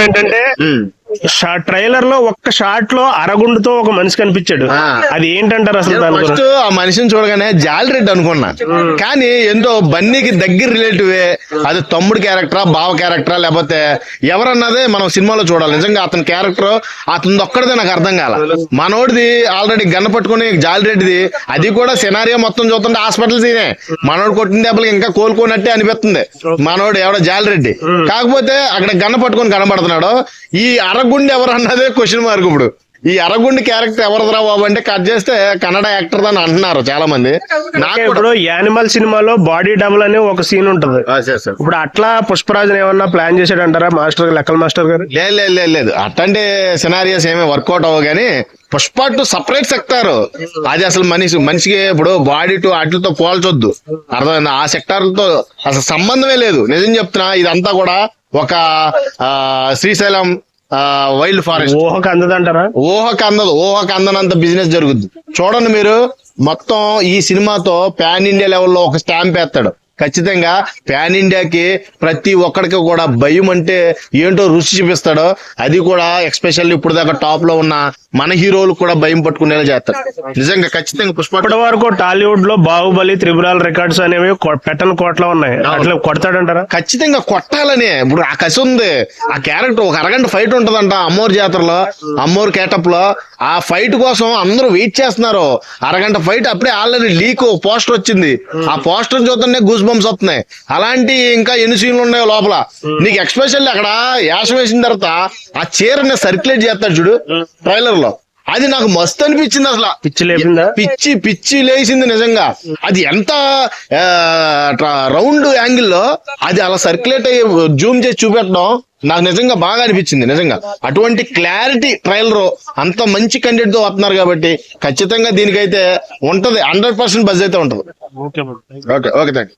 ఏంటంటే ట్రైలర్లో ఒక్క షాట్లో అరగుండుతో ఒక మనిషి కనిపించాడు. అది ఏంటంటారు అసలు దాని ఫస్ట్ ఆ మనిషిని చూడగానే జాలిరెడ్డి అనుకున్నా. కానీ ఎంతో బన్నీకి దగ్గర రిలేటివే అది తమ్ముడు క్యారెక్టరా బావ క్యారెక్టరా లేకపోతే ఎవరన్నదే మనం సినిమాలో చూడాలి. నిజంగా అతని క్యారెక్టర్ అతని ఒక్కడిదే నాకు అర్థం కాల. మనోడిది ఆల్రెడీ గన్న పట్టుకుని జాలిరెడ్డిది అది కూడా సినారియో మొత్తం చూస్తుంటే హాస్పిటల్ సీనే మనోడు కొట్టిన దెబ్బలకి ఇంకా కోలుకోనట్టే అనిపిస్తుంది. మనోడు ఎవడో జాలిరెడ్డి కాకపోతే అక్కడ గన్న పట్టుకొని కనబడుతున్నాడు. ఈ అరగుండి ఎవరు అన్నదే క్వశ్చన్ మార్క్ ఇప్పుడు. ఈ అరగుండి క్యారెక్టర్ ఎవరిదిరా బాబు అంటే కట్ చేస్తే కన్నడ యాక్టర్ అని అంటున్నారు చాలా మంది నాకు ఇప్పుడు యానిమల్ సినిమాలో బాడీ డబుల్ అనే ఒక సీన్ ఉంటది. ఇప్పుడు అట్లా పుష్పరాజుని ఏమన్నా ప్లాన్ చేశాడంటారా మాస్టర్ లెక్కల మాస్టర్ గారు? లేదు లేదు లేదు లేదు. అట్లాంటి సినారియోస్ ఏమీ వర్కౌట్ అవ్వవు కానీ పుష్ప టు సపరేట్ సెక్టార్ అది అసలు మనిషి మనిషికి ఇప్పుడు బాడీ టు వాటితో పోల్చొద్దు. అర్థమైంది? ఆ సెక్టార్లతో అసలు సంబంధమే లేదు. నిజం చెప్తున్నా ఇదంతా కూడా ఒక శ్రీశైలం వైల్డ్ ఫారెస్ట్. ఊహకు అందదంటారా? ఊహకు అందదు. ఊహకు అందనంత బిజినెస్ జరుగుద్ది. చూడండి మీరు మొత్తం ఈ సినిమాతో పాన్ ఇండియా లెవెల్లో ఒక స్టాంప్ వేస్తాడు. ఖచ్చితంగా పాన్ ఇండియాకి ప్రతి ఒక్కడికి కూడా భయం అంటే ఏంటో రుచి చూపిస్తాడు. అది కూడా ఎక్స్పెషల్లీ ఇప్పుడు దాకా టాప్లో ఉన్న మన హీరోలు కూడా భయం పట్టుకునేలా చేస్తాడు నిజంగా ఖచ్చితంగా పుష్ప ఇప్పటి వరకు టాలీవుడ్లో బాహుబలి త్రిపురాల రికార్డ్స్ అనేవి పెట్టని కోట్లో ఉన్నాయి. అట్లా కొడతాడంటారా? ఖచ్చితంగా కొట్టాలని. ఇప్పుడు ఆ కసి ఉంది. ఆ క్యారెక్టర్ ఒక అరగంట ఫైట్ ఉంటదంట అమ్మోరు జాతరలో అమ్మోరు కేటప్లో ఆ ఫైట్ కోసం అందరూ వెయిట్ చేస్తున్నారు. అరగంట ఫైట్ అప్పుడే ఆల్రెడీ లీక్ పోస్టర్ వచ్చింది. ఆ పోస్టర్ చూస్తుంటే గూస్ బంప్స్ వస్తున్నాయి. అలాంటి ఇంకా ఎన్ని సీన్లు ఉన్నాయో లోపల. నీకు ఎక్స్పెషల్లీ అక్కడ యాసం వేసిన తర్వాత ఆ చీరని సర్క్యులేట్ చేస్తాడు చూడు. ట్రైలర్లో. అది నాకు మస్తు అనిపించింది అసలు. పిచ్చి లేపిందా? పిచ్చి పిచ్చి లేచింది నిజంగా. అది ఎంత రౌండ్ యాంగిల్లో అది అలా సర్క్యులేట్ అయ్యి జూమ్ చేసి చూపెట్టడం నాకు నిజంగా బాగా అనిపించింది నిజంగా. అటువంటి క్లారిటీ ట్రైలర్ అంత మంచి కంటెంట్తో వస్తున్నారు కాబట్టి ఖచ్చితంగా దీనికైతే ఉంటది. హండ్రెడ్ పర్సెంట్ బజ్ అయితే ఉంటది. Okay okay okay thank